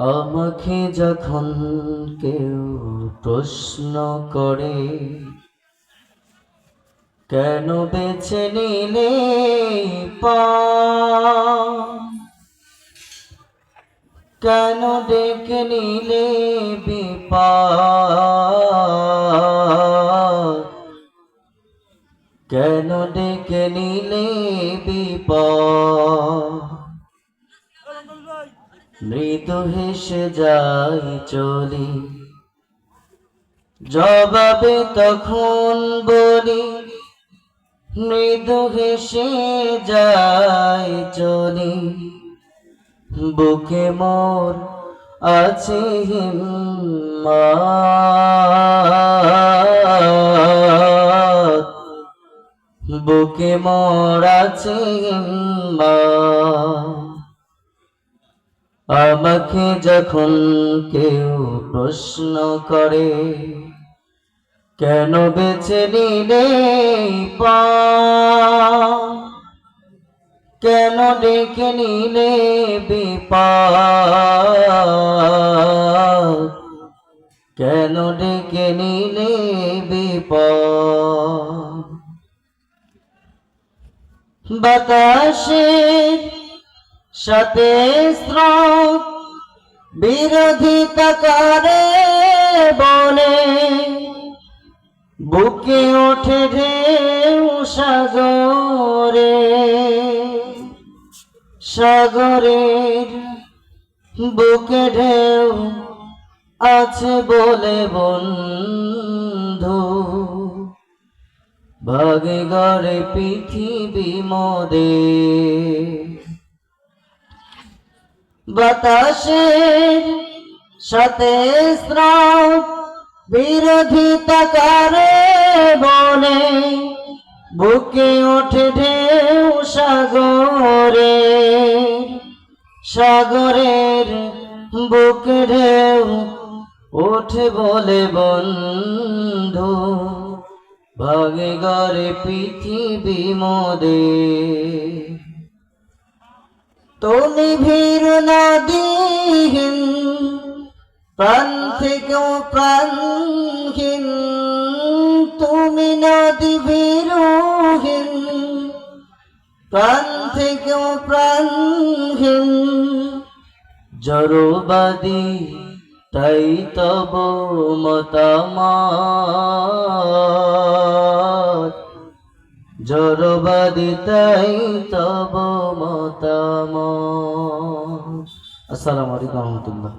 আমাকে যখন কেউ প্রশ্ন করে, কেন বেছে নিলে কেন ডেকে নিলে বিপদ কেন ডেকে নিলে বিপদ মৃদু হেসে যাই চলি। জবাবে তখন বলি, মৃদু হেসে যাই চলি। বুকে মোর আছে বুকে মোর আছে হিম্মত। আমাকে যখন কেউ প্রশ্ন করে, কেন বেছে নিলে কেন ডেকে নিলে কেন ডেকে নিলে বিপদ সাথে স্রোত বিরোধিতা করে বলে। বুকে ওঠে ঢেউ সাগরে সাগরের বুকে ঢেউ আছে বলে বন্ধু। ভাগে গড়ে পৃথিবী মোদে। বাতাসের সাথে স্রোত বিরোধিতা করে বলে বুকে ওঠে ঢেউ সাগরে, সাগরের বুকে ঢেউ ওঠে বলে বন্ধু, ভাগে গড়ে পৃথিবী মোদে। তুমি ভীর নদীহীন প্রাণ থেকেও প্রাণহীন, তুমি নদী ভীরহীন প্রাণ থেকেও প্রাণহীন। জড়বাদী, তাই তব মতামত। জড়বাদী তাই তব মতাম আসসালামু আলাইকুম রহমতুল্লাহ।